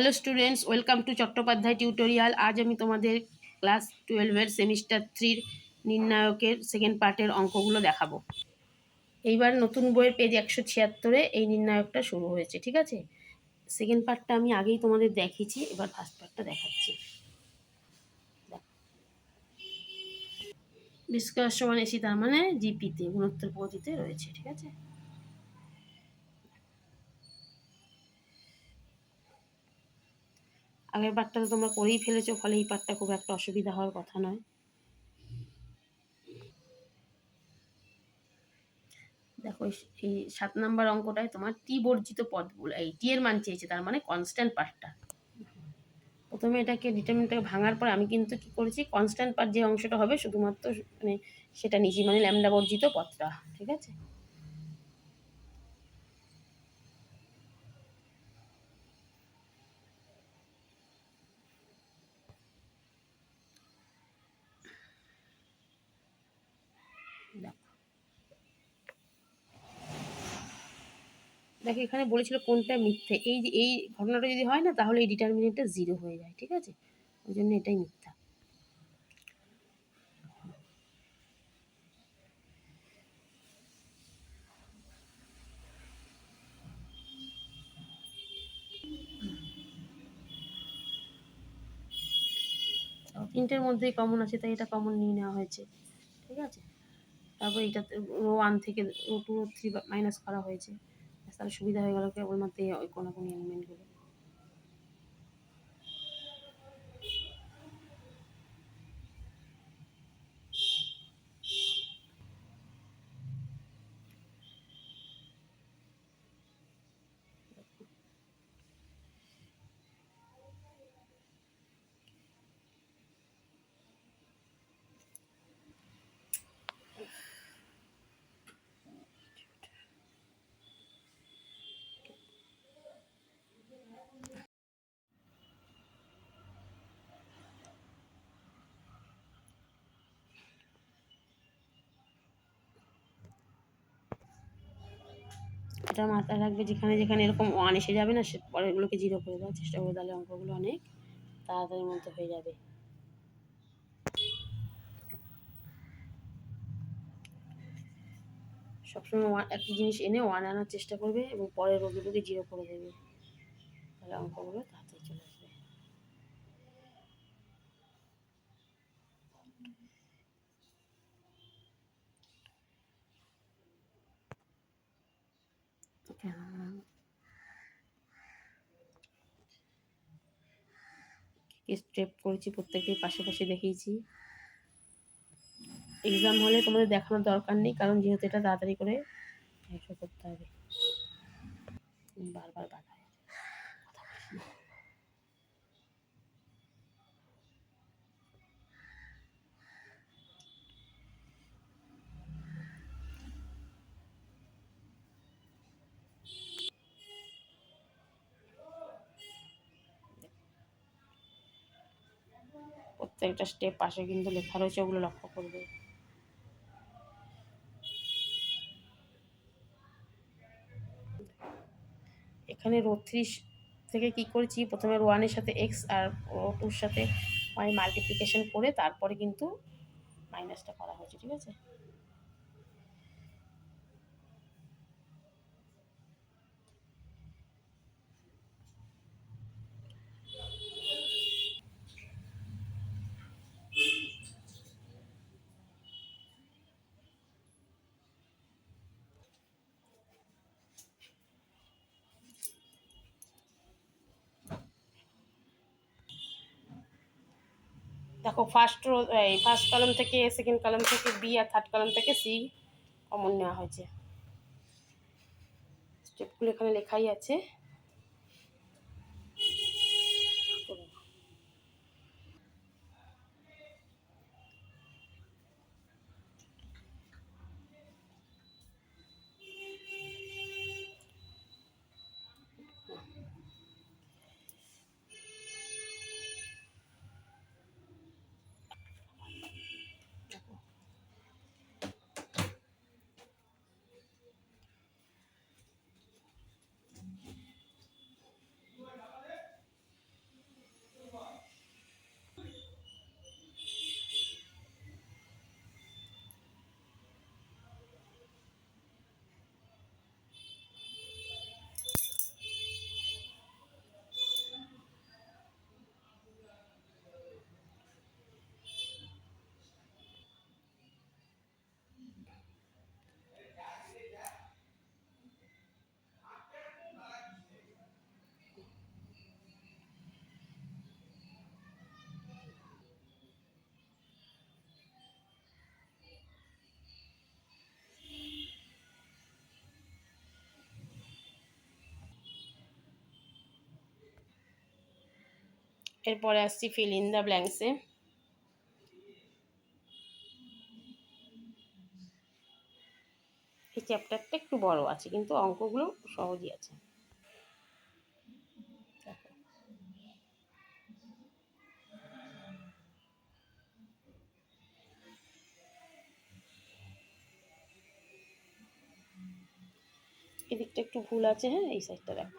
Hello students welcome to Chattopadhyay tutorial আজ আমি তোমাদের ক্লাস টুয়েলভের সেমিস্টার থ্রির নির্ণায়কের সেকেন্ড পার্টের অঙ্কগুলো দেখাবো। এইবার নতুন বইয়ের পেজ একশো ছিয়াত্তরে এই নির্ণায়কটা শুরু হয়েছে, ঠিক আছে? সেকেন্ড পার্টটা আমি আগেই তোমাদের দেখিয়েছি, এবার ফার্স্ট পার্টটা দেখাচ্ছি। বিস্কার সমান এসি তার মানে জিপিতে গুণোত্তর পদ্ধতিতে রয়েছে, ঠিক আছে? আগের পার্টটা তো তোমরা করেই ফেলেছো, ফলে এই পার্টটা খুব একটা অসুবিধা হওয়ার কথা নয়। দেখো, এই সাত নাম্বার অঙ্কটায় তোমার টি বর্জিত পদগুলো এই টি এর মান চেয়েছে, তার মানে কনস্ট্যান্ট পার্টটা প্রথমে এটাকে ডিটারমিনটাকে ভাঙার পর আমি কিন্তু কি করেছি কনস্ট্যান্ট পার্ট যে অংশটা হবে শুধুমাত্র মানে সেটা নিচে মানে ল্যামডা বর্জিত পদটা, ঠিক আছে? দেখো এখানে বলেছিল কোনটা মিথ্যে। এই যে, এই ঘটনাটা যদি হয় না, তাহলে এই ডিটারমিনেন্টটা জিরো হয়ে যায়, ঠিক আছে? ওই জন্য এটাই মিথ্যা। তিনটের মধ্যেই কমন আছে, তাই এটা কমন নিয়ে নেওয়া হয়েছে, ঠিক আছে? তারপর এইটাতে রো ওয়ান থেকে রো টু থ্রি মাইনাস করা হয়েছে। তাহলে সুবিধা হয়ে গেল কেবলমাত্র ওই কোনো কোনো এলিমেন্টগুলো এটা মাথায় রাখবে যেখানে যেখানে এরকম ওয়ান এসে যাবে না, সে পরেরগুলোকে জিরো করে দেওয়ার চেষ্টা করবে, তাহলে অঙ্কগুলো অনেক তাড়াতাড়ির মধ্যে হয়ে যাবে। সবসময় ওয়ান একই জিনিস এনে ওয়ান আনার চেষ্টা করবে এবং পরের রোগগুলোকে জিরো করে দেবে। তাহলে অঙ্কগুলো তাড়াতাড়ি চলে আসবে কি স্টেপ করেছি প্রত্যেকটি পাশাপাশি দেখিয়েছি। এক্সাম হলে তোমাদের দেখানোর দরকার নেই, কারণ যেহেতু এটা তাড়াতাড়ি করে করতে হবে। বারবার বাধা। প্রত্যেকটা স্টেপ পাশে কিন্তু লেখা রয়েছে, ওগুলো লক্ষ্য করবে। এখানে রো থ্রি থেকে কি করেছি? প্রথমে ওয়ানের সাথে এক্স আর রো টুর সাথে ওয়াই মাল্টিপ্লিকেশন করে তারপরে কিন্তু মাইনাসটা করা হয়েছে, ঠিক আছে? দেখো ফার্স্ট রো এই ফার্স্ট কলম থেকে সেকেন্ড কলম থেকে বি আর থার্ড কলম থেকে সি কমন নেওয়া হয়েছে। স্টেপগুলো এখানে লেখাই আছে। এরপরে আসছি ফিল ইন দ্য ব্ল্যাঙ্কসে এই চ্যাপ্টারটা একটু বড় আছে, কিন্তু অঙ্কগুলো সহজই আছে। এদিকটা একটু ভুল আছে হ্যাঁ? এই সাইডটা দেখো।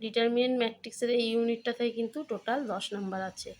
ডিটারমিনেন্ট ম্যাট্রিক্সের এই ইউনিটটাতে কিন্তু টোটাল দশ নাম্বার আছে।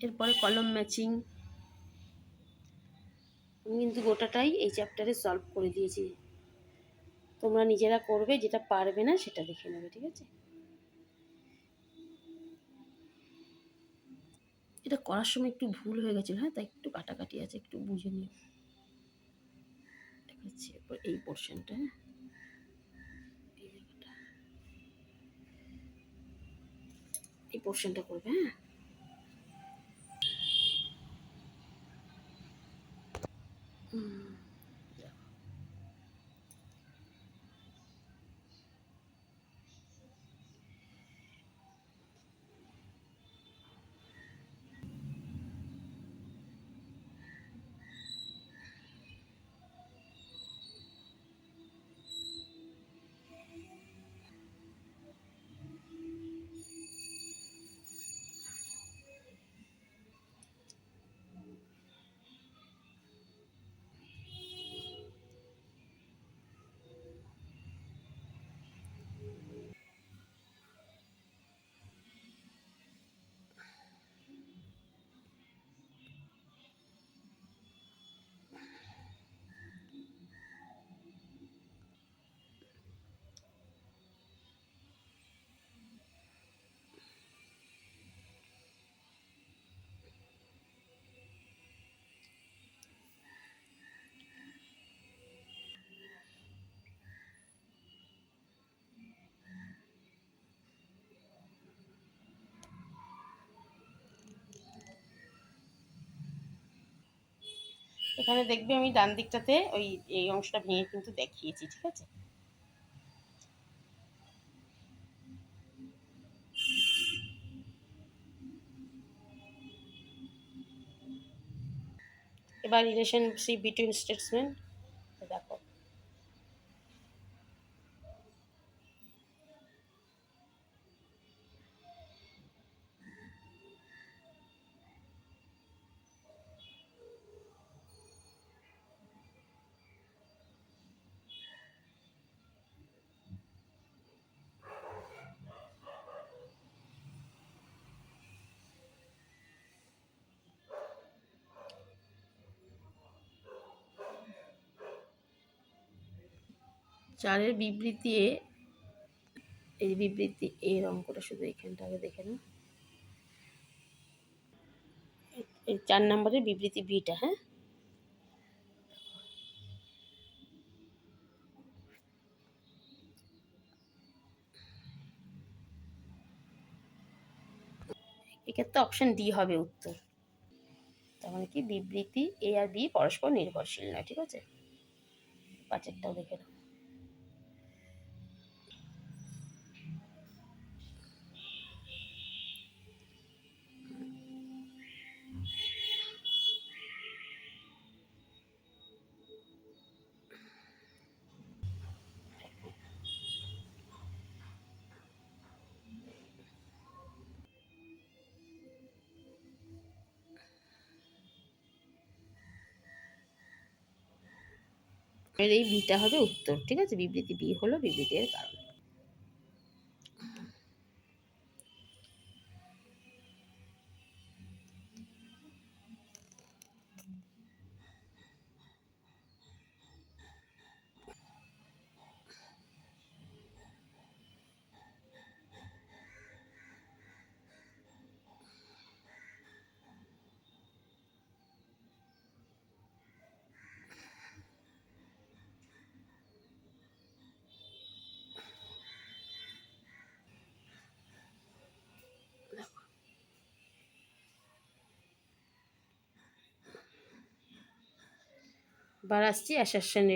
এরপরে কলম ম্যাচিং। আমি কিন্তু গোটাটাই এই চ্যাপ্টারে সলভ করে দিয়েছি। তোমরা নিজেরা করবে, যেটা পারবে না সেটা দেখে নেবে, ঠিক আছে? এটা করার সময় একটু ভুল হয়ে গেছিল হ্যাঁ তাই একটু কাটাকাটি আছে, একটু বুঝে নিও দেখাচ্ছি এরপর এই পোর্শনটা হ্যাঁ। এই পোর্শনটা করবে হ্যাঁ। এখানে দেখবে আমি ডান দিকটাতে ওই, এই অংশটা ভেঙে কিন্তু দেখিয়েছি, ঠিক আছে? এবার রিলেশনশিপ বিটুইন স্টেটসম্যান চারের বিবৃতি এ, এই বিবৃতি এর অঙ্কটা শুধু এখানটা আগে দেখে নাও। এই চার নম্বরের বিবৃতি বিটা হ্যাঁ? এক্ষেত্রে অপশন ডি হবে উত্তর। তার মানে কি? বিবৃতি এ আর বি পরস্পর নির্ভরশীল নয়, ঠিক আছে? পাঁচেরটাও দেখে নাও। এই বিটা হবে উত্তর ঠিক আছে? বিবৃতি বি হলো বিবৃতির কারণ। এবার আসছি অ্যাসারশন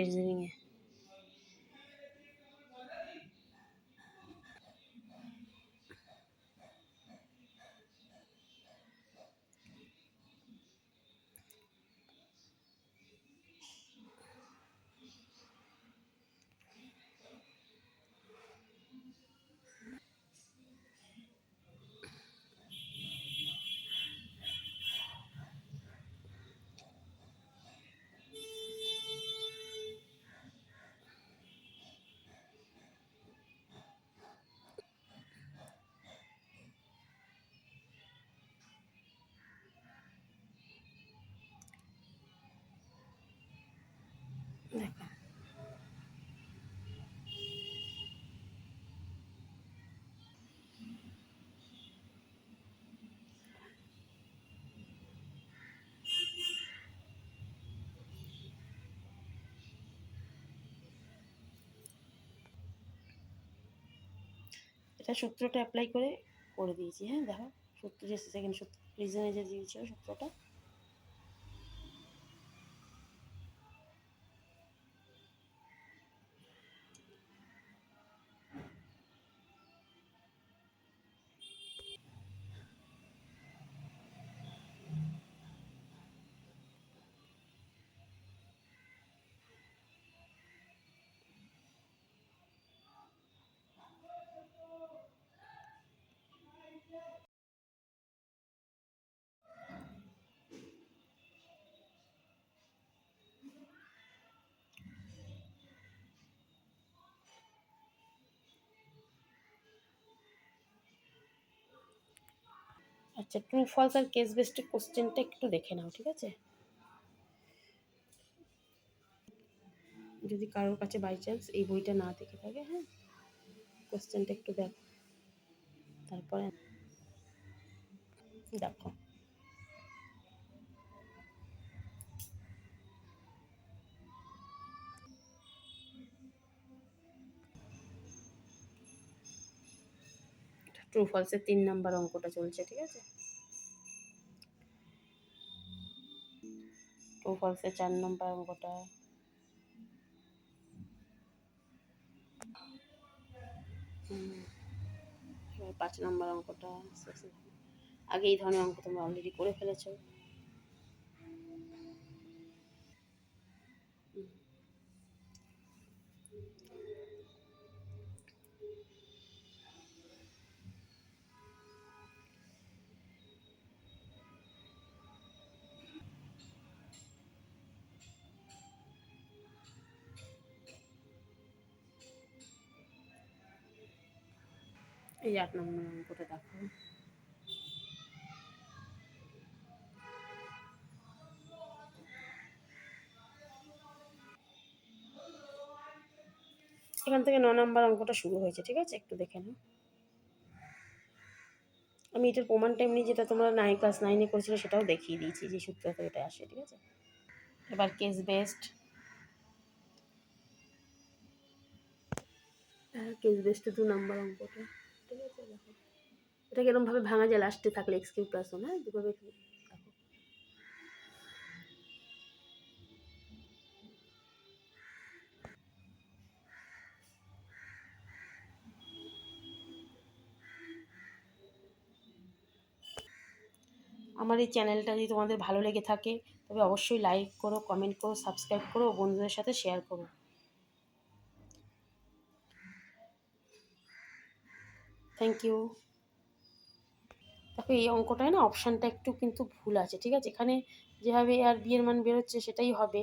এটা সূত্রটা অ্যাপ্লাই করে করে দিয়েছি হ্যাঁ দেখো সূত্র যে সেকেন্ড সূত্র রিজনে যে দিয়েছিল সূত্রটা। আচ্ছা ট্রু ফলস আর কেস বেসড কোশ্চেনটা একটু দেখে নাও, ঠিক আছে? যদি কারোর কাছে বাই চান্স এই বইটা না দেখে থাকে হ্যাঁ? কোশ্চেনটা একটু দেখো। তারপরে দেখো। ট্রু ফলসের তিন নাম্বার অঙ্কটা চলছে, ঠিক আছে? ট্রু ফলসের চার নাম্বার অঙ্কটা। পাঁচ নাম্বার অঙ্কটা, আগে এই ধরনের অঙ্ক তোমরা অলরেডি করে ফেলেছো। এই আট নম্বর অঙ্কটা দেখো। এখান থেকে ন নম্বর অঙ্কটা শুরু হয়েছে, ঠিক আছে? একটু দেখে নাও। আমি এটার প্রমাণটা এমনি যেটা তোমরা নাইন ক্লাস নাইনে করেছিলে সেটাও দেখিয়ে দিয়েছি, যে সূত্র থেকে এটা আসে, ঠিক আছে? এবার কেস বেস্ট কেস বেস্টে দু নম্বর অঙ্কটা। ঠিক আছে দেখো এটা কিরমভাবে ভাঙা যায়? লাস্টে থাকলে এক্স কিউ প্লাস ওয়ান হ্যাঁ? দুভাবে আমার এই চ্যানেলটা যদি তোমাদের ভালো লেগে থাকে, তবে অবশ্যই লাইক করো কমেন্ট করো সাবস্ক্রাইব করো, বন্ধুদের সাথে শেয়ার করো। থ্যাংক ইউ দেখো, এই অঙ্কটায় না অপশানটা একটু কিন্তু ভুল আছে, ঠিক আছে? এখানে যেভাবে আর বিয়ের মান বেরোচ্ছে, সেটাই হবে।